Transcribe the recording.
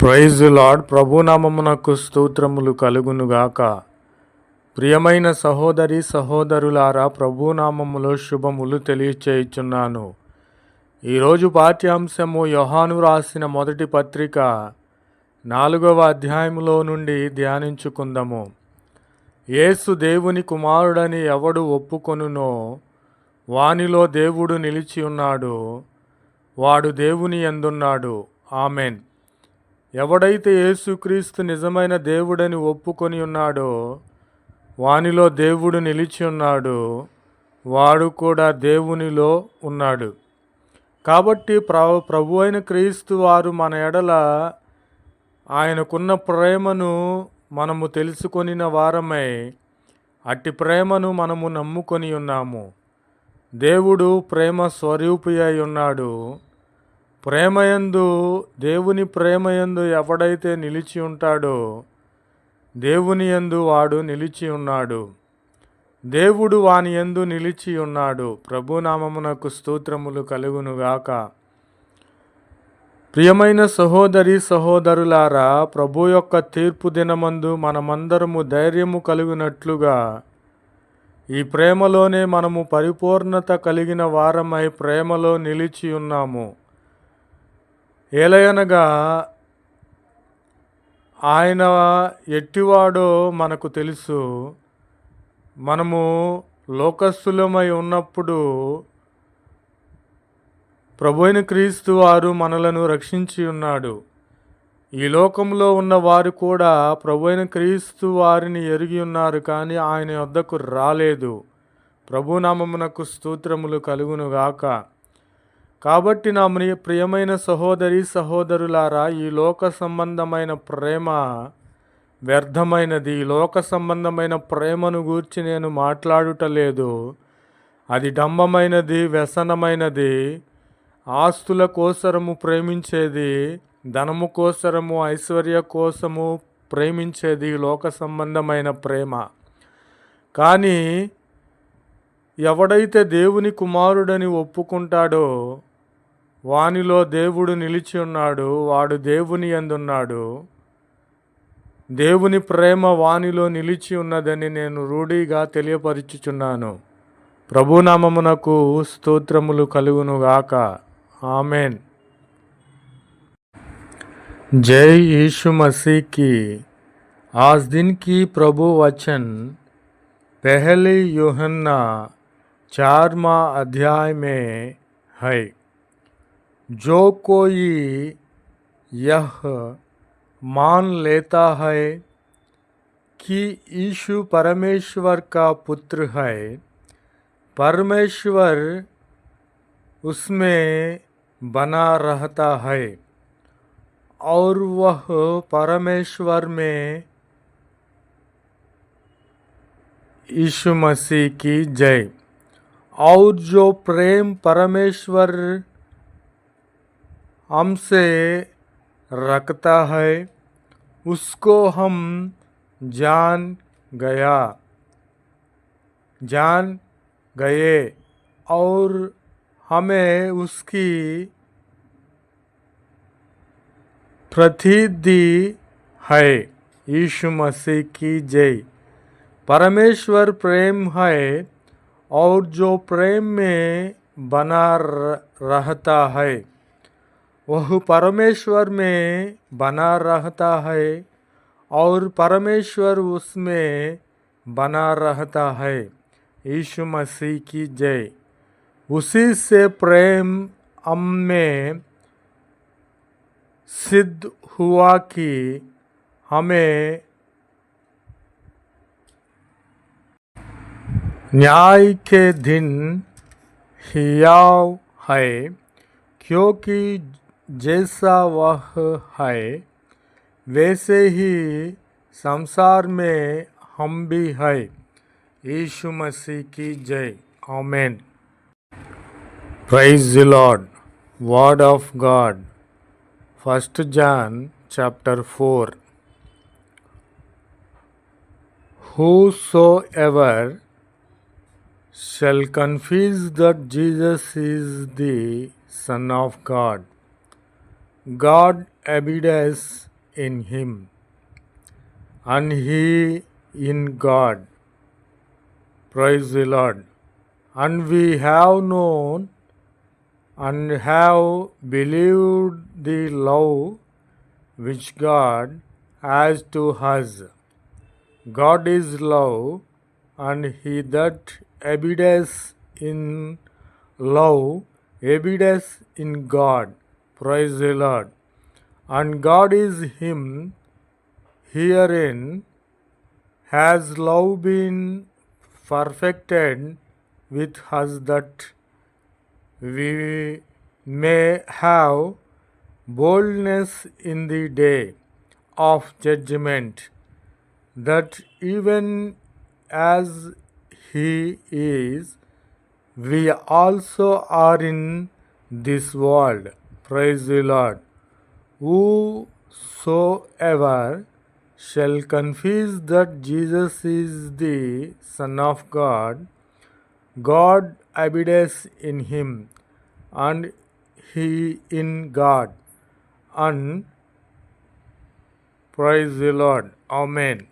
Praise lord ప్రభునామమునకు స్తోత్రములు కలుగునుగాక. ప్రియమైన సహోదరి సహోదరులారా ప్రభునామములో శుభములు తెలియచేయుచున్నాను. ఈరోజు పాఠ్యాంశము యోహాను రాసిన మొదటి పత్రిక నాలుగవ అధ్యాయములో నుండి ధ్యానించుకుందాము. యేసు దేవుని కుమారుడని ఎవడు ఒప్పుకొనునో వానిలో దేవుడు నిలిచి ఉన్నాడు వాడు దేవుని ఎందున్నాడు. ఆమెన్. ఎవడైతే యేసుక్రీస్తు నిజమైన దేవుడని ఒప్పుకొని ఉన్నాడో వానిలో దేవుడు నిలిచి ఉన్నాడు వాడు కూడా దేవునిలో ఉన్నాడు. కాబట్టి ప్ర ప్రభు అయిన క్రీస్తు వారు మన ఎడల ఆయనకున్న ప్రేమను మనము తెలుసుకొనిన వారమై అట్టి ప్రేమను మనము నమ్ముకొని ఉన్నాము. దేవుడు ప్రేమ స్వరూపి అయి ఉన్నాడు. ప్రేమయందు దేవుని ప్రేమయందు ఎవడైతే నిలిచి ఉంటాడో దేవుని యందు వాడు నిలిచి ఉన్నాడు. దేవుడు వాని యందు నిలిచి ఉన్నాడు. ప్రభునామమునకు స్తోత్రములు కలుగునుగాక. ప్రియమైన సహోదరి సహోదరులారా ప్రభు యొక్క తీర్పు దినమందు మనమందరము ధైర్యము కలిగినట్లుగా ఈ ప్రేమలోనే మనము పరిపూర్ణత కలిగిన వారమై ప్రేమలో నిలిచి ఉన్నాము. ఏలయనగా ఆయన ఎట్టివాడో మనకు తెలుసు. మనము లోకస్తులమై ఉన్నప్పుడు ప్రభుని క్రీస్తు వారు మనలను రక్షించి ఉన్నాడు. ఈ లోకంలో ఉన్న వారు కూడా ప్రభువైన క్రీస్తు వారిని ఎరిగి ఉన్నారు కానీ ఆయన వద్దకు రాలేదు. ప్రభునామమునకు స్తోత్రములు కలుగునుగాక. కాబట్టి నా ప్రియమైన సహోదరి సహోదరులారా ఈ లోక సంబంధమైన ప్రేమ వ్యర్థమైనది. ఈ లోక సంబంధమైన ప్రేమను గూర్చి నేను మాట్లాడుటలేదు అది డంబమైనది వ్యసనమైనది ఆస్తుల కోసరము ప్రేమించేది ధనము కోసరము ఐశ్వర్య కోసము ప్రేమించేది లోక సంబంధమైన ప్రేమ. కానీ ఎవడైతే దేవుని కుమారుడని ఒప్పుకుంటాడో వానిలో దేవుడు నిలిచి ఉన్నాడు వాడు దేవుని ఎందున్నాడు దేవుని ప్రేమ వానిలో నిలిచి ఉన్నదని నేను రూఢిగా తెలియపరుచుచున్నాను ప్రభునామమునకు స్తోత్రములు కలుగునుగాక ఆమెన్ जय यीशु मसीह की आज दिन की प्रभु वचन पहले यूहन्ना चारवा अध्याय में है जो कोई यह मान लेता है कि यीशु परमेश्वर का पुत्र है, परमेश्वर उसमें बना रहता है और वह परमेश्वर में यीशु मसीह की जय। और जो प्रेम परमेश्वर हमसे रखता है, उसको हम जान गया। जान गए और हमें उसकी प्रसिद्धि है। यीशु मसीह की जय। परमेश्वर प्रेम है और जो प्रेम में बना रहता है। वह परमेश्वर में बना रहता है और परमेश्वर उसमें बना रहता है। यीशु मसीह की जय। उसी से प्रेम हम में सिद्ध हुआ कि हमें न्याय के दिन हियाव है, क्योंकि जैसा वह है, वैसे ही संसार में हम भी हैं। यीशु मसीह की जय। आमेन। Praise Lord word of God first John chapter four whosoever shall confess that Jesus is the son of God God abides in him, and he in God. Praise the Lord. And we have known and have believed the love which God has to us. God is love, and he that abides in love abides in God. Praise the Lord. And God is him. Herein has love been perfected with us that we may have boldness in the day of judgment, that even as He is, we also are in this world. Praise the Lord. Whosoever shall confess that Jesus is the Son of God, God abides in him, and he in God. And praise the Lord. Amen.